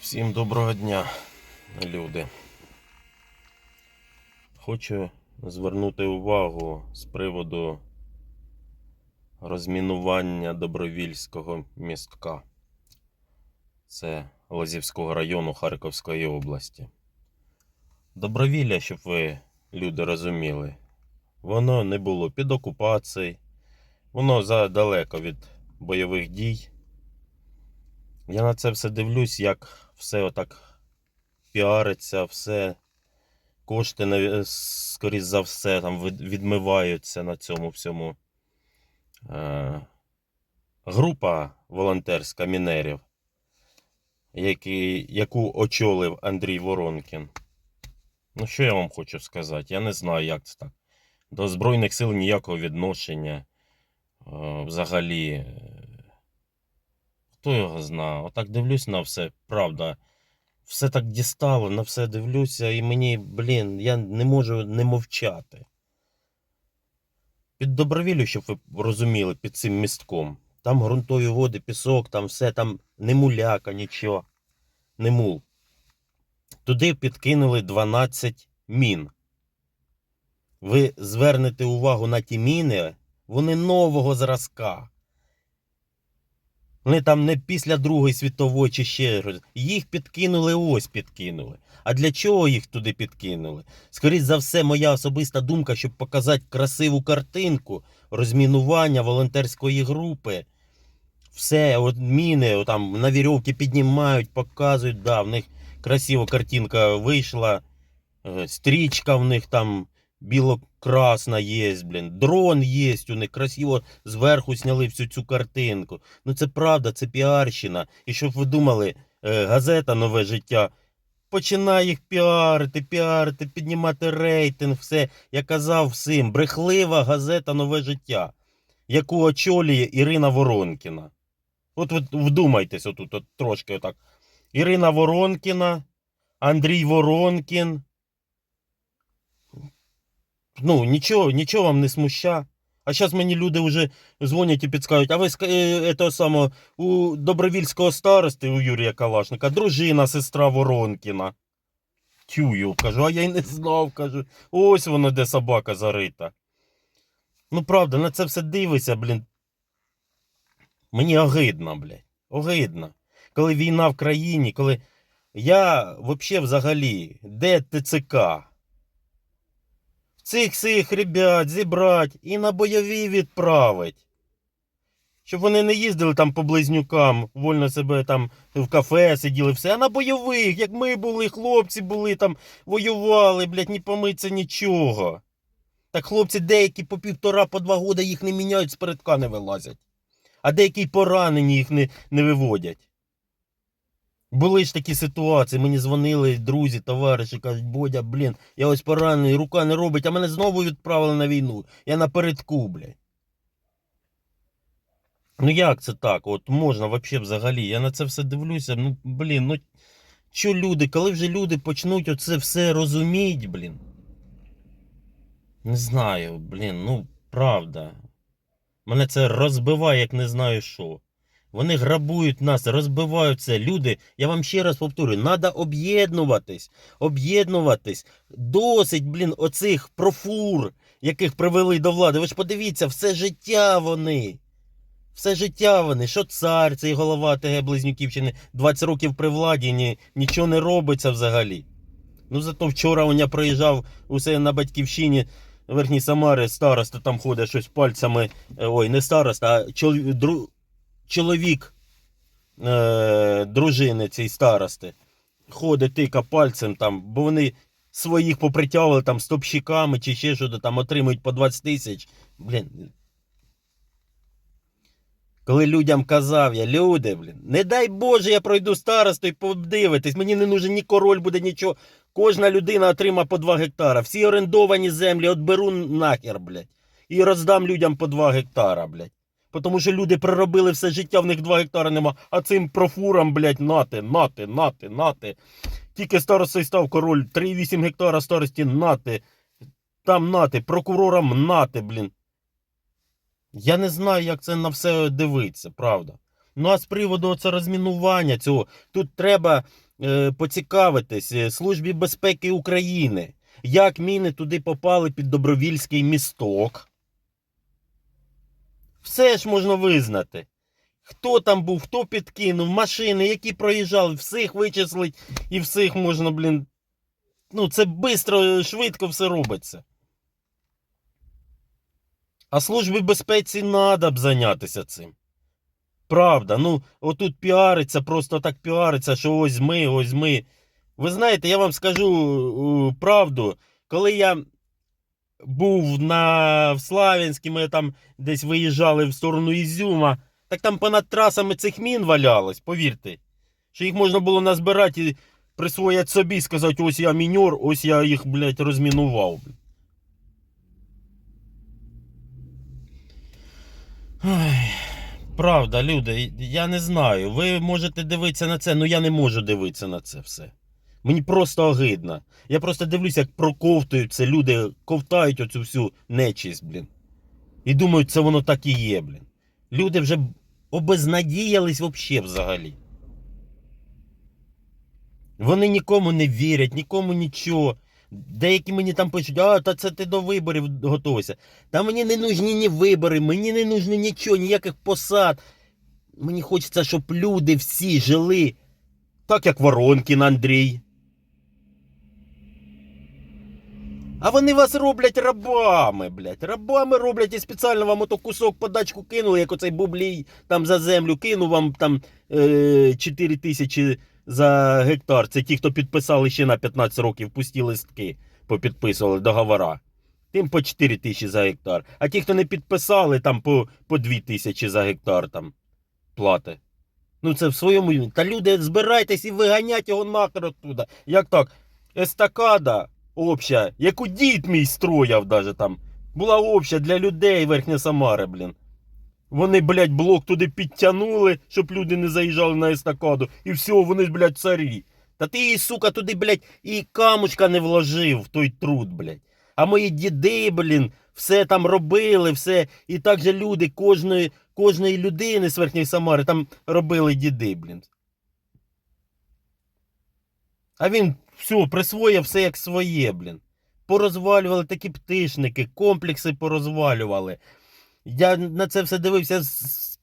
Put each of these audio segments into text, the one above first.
Всім доброго дня, люди. Хочу звернути увагу з приводу розмінування Добровільського містка. Це Лазівського району Харківської області. Добровілля, щоб ви, люди, розуміли, воно не було під окупацією, воно задалеко від бойових дій. Я на це все дивлюсь, як все отак піариться, все кошти, скоріш за все, там відмиваються на цьому всьому. Е, група волонтерська мінерів, які, яку очолив Андрій Воронкін. Ну, що я вам хочу сказати? Я не знаю, як це так. До Збройних сил ніякого відношення. Е, взагалі. Хто його знає? Отак дивлюсь на все, правда. Все так дістало, на все дивлюся, і мені, блін, я не можу не мовчати. Під добровіллю, щоб ви розуміли, під цим містком. Там ґрунтові води, пісок, там все, там не муляка, нічого. Не мул. Туди підкинули 12 мін. Ви звернете увагу на ті міни, вони нового зразка. Вони там не після Другої світової чи ще щось. Їх підкинули ось підкинули. А для чого їх туди підкинули? Скоріше за все, моя особиста думка, щоб показати красиву картинку розмінування волонтерської групи. Все, от міни там на вірьовки піднімають, показують, да, в них красива картинка вийшла. е, Стрічка в них там біло-красна є, блін. Дрон є у них красиво зверху зняли всю цю картинку. Ну це правда, це піарщина. І щоб ви думали, е, газета Нове життя починає їх піарити, піарити, піднімати рейтинг, все. Я казав всім, брехлива газета Нове життя, яку очолює Ірина Воронкіна. От ви вдумайтесь отут, от трошки отак. Ірина Воронкіна, Андрій Воронкін. Ну, нічого, нічого вам не смуща. А зараз мені люди вже дзвонять і підскажуть, а ви е, того самого, у добровільського старости, у Юрія Калашника, дружина, сестра Воронкіна. Тюю, кажу, а я й не знав, кажу. Ось воно, де собака зарита. Ну, правда, на це все дивишся, блін. Мені огидно, блядь. Огидно. Коли війна в країні, коли. Я вообще взагалі, де ТЦК? Цих всіх ребят зібрати і на бойові відправить. Щоб вони не їздили там по близнюкам, вольно себе там в кафе сиділи, все, а на бойових, як ми були, хлопці були там, воювали, блядь, не помиться нічого. Так хлопці деякі по півтора, по два года їх не міняють, з передка не вилазять. А деякі поранені їх не, не виводять. Були ж такі ситуації, мені дзвонили друзі, товариші, кажуть, Бодя, блін, я ось поранений, рука не робить, а мене знову відправили на війну. Я напередку, блядь. Ну як це так? От можна вообще взагалі. Я на це все дивлюся. Ну, блін, ну що люди, коли вже люди почнуть оце все розуміти, блін. Не знаю, блін, ну правда. Мене це розбиває, як не знаю що. Вони грабують нас, розбивають це. Люди, я вам ще раз повторюю, треба об'єднуватись, об'єднуватись. Досить, блін, оцих профур, яких привели до влади. Ви ж подивіться, все життя вони. Все життя вони, що цар, цей голова ТГ Близнюківщини, 20 років при владі, ні, нічого не робиться взагалі. Ну зато вчора мене проїжджав усе на батьківщині Верхній Самари, староста там ходить щось пальцями. е, Ой, не староста, а чол, дру, чоловік е, дружини цієї старости. Ходить, тика пальцем там, бо вони своїх попритягували там стопщиками чи ще щось там отримують по 20 тисяч. Блін, коли людям казав я, люди, блін, не дай Боже, я пройду старосту і подивитись, мені не нужен ні король буде, нічого. Кожна людина отрима по 2 гектара. Всі орендовані землі отберу нахер, блядь. І роздам людям по 2 гектара, блядь. Тому що люди проробили все життя, в них 2 гектара нема, а цим профурам, блядь, нати, нати, нати, нати. Тільки старостою став король, 3,8 гектара старості нати. Там нати, прокурорам нати, блін. Я не знаю, як це на все дивитися, правда. Ну а з приводу оце розмінування цього, тут треба е, поцікавитись е, Службі безпеки України, як міни туди попали під Добровільський місток. Все ж можна визнати. Хто там був, хто підкинув, машини, які проїжджали, всіх вичислить і всіх можна, блін. Ну, це швидко, швидко все робиться. А службі безпеці треба б зайнятися цим. Правда, ну отут піариться, просто так піариться, що ось ми, ось ми. Ви знаєте, я вам скажу е, правду, коли я був на в Славянській, ми там десь виїжджали в сторону Ізюма, так там понад трасами цих мін валялось, повірте. Що їх можна було назбирати і присвоїти собі, сказати, ось я міньор, ось я їх, блядь, розмінував. Ой, правда, люди, я не знаю. Ви можете дивитися на це, але я не можу дивитися на це все. Мені просто огидно. Я просто дивлюся, як проковтують це, люди ковтають оцю всю нечисть, блін. І думають, це воно так і є, блін. Люди вже обезнадіялись вообще взагалі. Вони нікому не вірять, нікому нічого. Деякі мені там пишуть, а, та це ти до виборів готуйся. Та мені не нужні ні вибори, мені не нужно нічого, ніяких посад. Мені хочеться, щоб люди всі жили так, як Воронкін Андрій. А вони вас роблять рабами, блядь. Рабами роблять і спеціально вам ото кусок подачку кинули, як оцей бублій там за землю кинув вам там е, 4 тисячі за гектар. Це ті, хто підписали ще на 15 років, пусті листки, попідписували договора. Тим по 4 тисячі за гектар. А ті, хто не підписали, там по, по 2 тисячі за гектар там плати. Ну це в своєму. Та люди збирайтесь і виганять його нахер оттуда. Як так? Естакада обща, яку дід мій строяв даже там. Була обща для людей Верхня Самари, блін. Вони, блядь, блок туди підтягнули, щоб люди не заїжджали на естакаду. І все, вони ж, блядь, царі. Та ти, їй, сука, туди, блядь, і камушка не вложив в той труд, блядь. А мої діди, блін, все там робили, все. І так же люди кожної, кожної людини з Верхньої Самари там робили діди, блін. А він все, присвоїв все як своє, блін. Порозвалювали такі птишники, комплекси порозвалювали. Я на це все дивився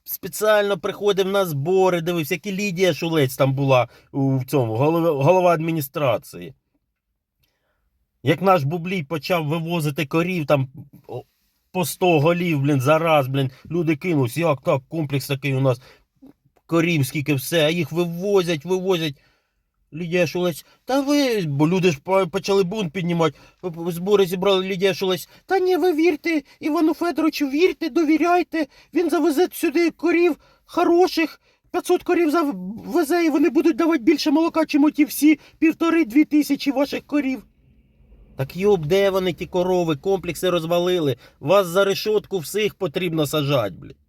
спеціально приходив на збори, дивився, як і Лідія Шулець там була у цьому, голова, голова адміністрації. Як наш бублій почав вивозити корів там по 100 голів, блін, за блін, люди кинулись, як так, комплекс такий у нас, корів, скільки все, а їх вивозять, вивозять. Лідія Шулець, та ви, бо люди ж почали бунт піднімати, збори зібрали Лідія Шулець. Та ні, ви вірте, Івану Федоровичу, вірте, довіряйте, він завезе сюди корів хороших, 500 корів завезе, і вони будуть давати більше молока, чим оті всі півтори-дві тисячі ваших корів. Так йоб, де вони ті корови, комплекси розвалили. Вас за решетку всіх потрібно сажати, блядь.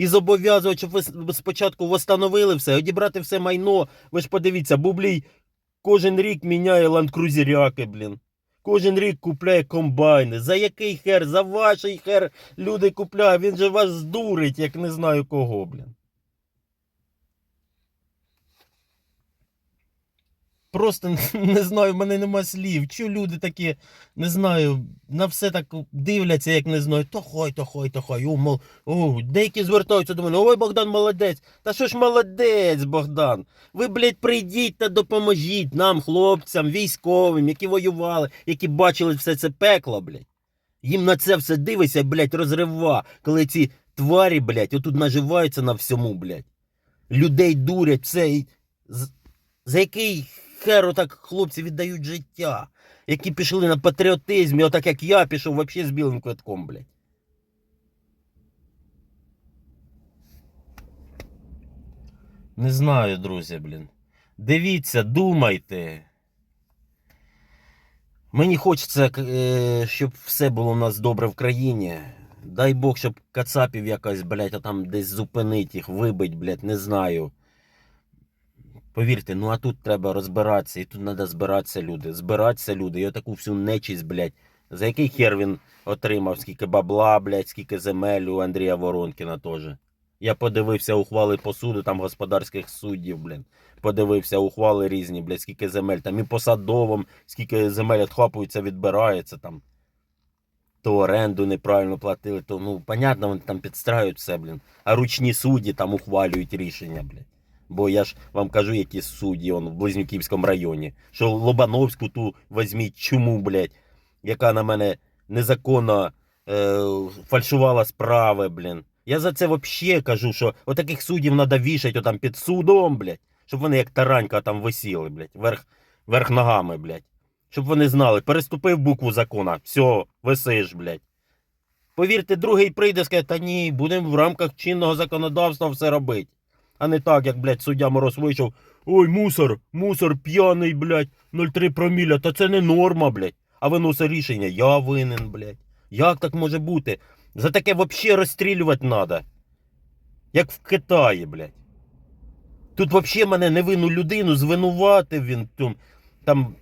І зобов'язувати, щоб ви спочатку восстановили все, одібрати все майно. Ви ж подивіться, бублій кожен рік міняє ландкрузіряки, блін. Кожен рік купляє комбайни. За який хер? За ваший хер люди купляють. Він же вас здурить, як не знаю кого, блін. Просто не знаю, в мене нема слів. Чу люди такі, не знаю, на все так дивляться, як не знаю. То хой, то хой, то хой. О, о, деякі звертаються до мене. Ой, Богдан молодець. Та що ж молодець, Богдан? Ви, блядь, прийдіть та допоможіть нам, хлопцям, військовим, які воювали, які бачили все це пекло, блядь. Їм на це все дивиться, блядь, розрива, коли ці тварі, блядь, отут наживаються на всьому, блядь. Людей дурять, все. За який хер отак хлопці віддають життя, які пішли на патріотизмі, отак як я пішов вообще з білим квитком, блядь. Не знаю, друзі, блін. Дивіться, думайте. Мені хочеться, е, щоб все було у нас добре в країні. Дай Бог, щоб кацапів якось, блядь, а там десь зупинить їх, вибить, блядь, не знаю. Повірте, ну а тут треба розбиратися, і тут треба збиратися люди. Збиратися люди, і отаку всю нечість, блядь. За який хер він отримав, скільки бабла, блядь, скільки земель у Андрія Воронкіна теж. Я подивився ухвали по суду, там господарських суддів, блін. Подивився ухвали різні, блядь, скільки земель там і посадовим, скільки земель відхлапується, відбирається там. То оренду неправильно платили, то ну, понятно, вони там підстраюють все, блін. А ручні судді там ухвалюють рішення, блін. Бо я ж вам кажу, які судді он, в Близнюківському районі. Що Лобановську ту візьміть чуму, блядь, яка на мене незаконно е, фальшувала справи, блін. Я за це взагалі кажу, що отаких суддів треба вішати отам під судом, блядь, щоб вони як таранька там висіли, блядь, верх, верх ногами, блядь. Щоб вони знали, переступив букву закона, все, висиш, блядь. Повірте, другий прийде скаже, та ні, будемо в рамках чинного законодавства все робити. А не так, як, блядь, суддя Мороз вийшов. Ой, мусор, мусор п'яний, блядь, 0,3 проміля, та це не норма, блядь. А виносить рішення, я винен, блядь. Як так може бути? За таке взагалі розстрілювати треба. Як в Китаї, блядь. Тут взагалі мене невинну людину звинуватив він там.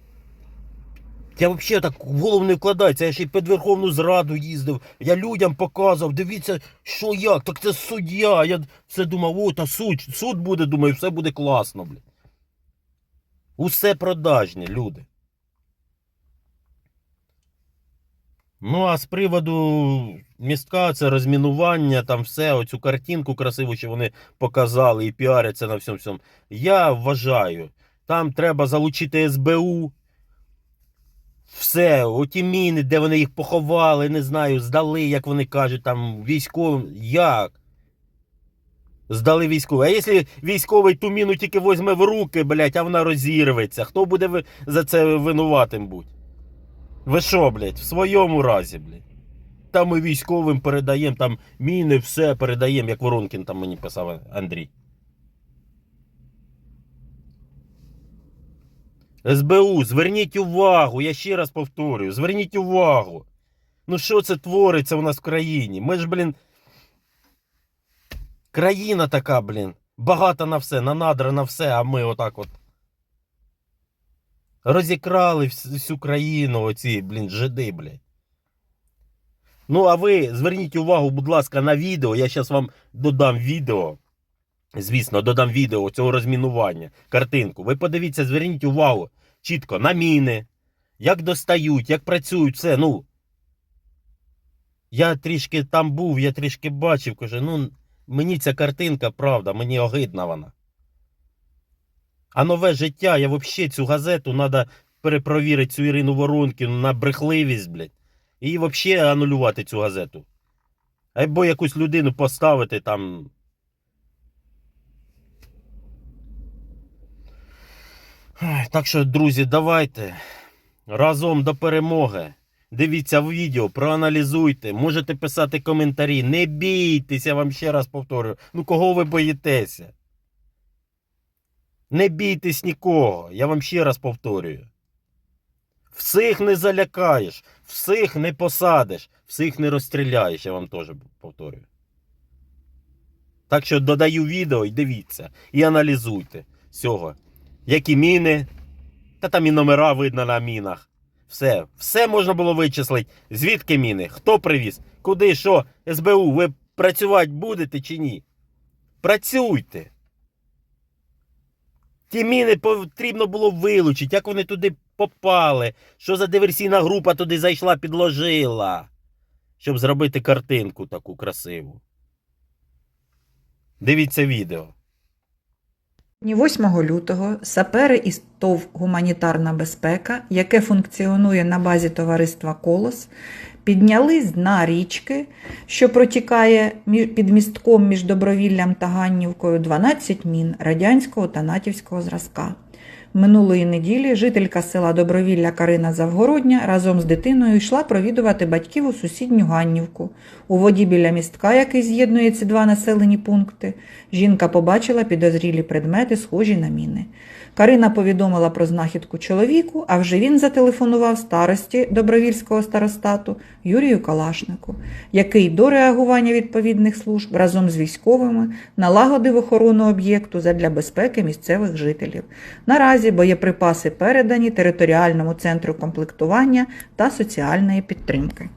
Я взагалі так в голову не вкладається. Я ще й під Верховну Зраду їздив. Я людям показував, дивіться, що як, так це суддя. Я все думав, о, та суд, суд буде, думаю, все буде класно, блядь. Усе продажні, люди. Ну, а з приводу містка, це розмінування, там все, оцю картинку красиву, що вони показали і піаряться на всьому всьому. Я вважаю, там треба залучити СБУ. Все, оті міни, де вони їх поховали, не знаю, здали, як вони кажуть, там військовим. Як? Здали військовий. А якщо військовий ту міну тільки візьме в руки, блядь, а вона розірветься, хто буде за це винуватим будь? Ви що, блядь, в своєму разі, блядь. Там ми військовим передаємо, там міни, все передаємо, як Воронкін там мені писав Андрій. СБУ, зверніть увагу, я ще раз повторюю, зверніть увагу. Ну що це твориться у нас в країні? Ми ж, блін. Країна така, блін. Багата на все, на надра на все, а ми отак от. Розікрали всю країну, оці, блін, жиди, блядь. Ну, а ви зверніть увагу, будь ласка, на відео. Я зараз вам додам відео. Звісно, додам відео цього розмінування, картинку. Ви подивіться, зверніть увагу чітко на міни, як достають, як працюють, все. Ну. Я трішки там був, я трішки бачив, каже, ну, мені ця картинка, правда, мені огидна вона. А нове життя, я взагалі цю газету треба перепровірити цю Ірину Воронкіну на брехливість, блядь. І взагалі анулювати цю газету. Або якусь людину поставити там. Так що, друзі, давайте разом до перемоги. Дивіться відео, проаналізуйте, можете писати коментарі. Не бійтеся, я вам ще раз повторюю. Ну кого ви боїтеся? Не бійтесь нікого, я вам ще раз повторюю. Всіх не залякаєш, всіх не посадиш, всіх не розстріляєш, я вам теж повторюю. Так що додаю відео і дивіться, і аналізуйте всього. Які міни, та там і номера видно на мінах. Все, все можна було вичислити. Звідки міни? Хто привіз? Куди, що? СБУ, ви працювати будете чи ні? Працюйте. Ті міни потрібно було вилучити, як вони туди попали, що за диверсійна група туди зайшла, підложила, щоб зробити картинку таку красиву. Дивіться відео. Ні 8 лютого сапери із ТОВ Гуманітарна безпека, яке функціонує на базі товариства Колос, підняли з дна річки, що протікає під містком між Добровіллям та Ганнівкою 12 мін радянського та натівського зразка. Минулої неділі жителька села Добровілля Карина Завгородня разом з дитиною йшла провідувати батьків у сусідню Ганнівку. У воді біля містка, який з'єднує ці два населені пункти, жінка побачила підозрілі предмети, схожі на міни. Карина повідомила про знахідку чоловіку, а вже він зателефонував старості добровільського старостату Юрію Калашнику, який до реагування відповідних служб разом з військовими налагодив охорону об'єкту задля безпеки місцевих жителів. Наразі боєприпаси передані територіальному центру комплектування та соціальної підтримки.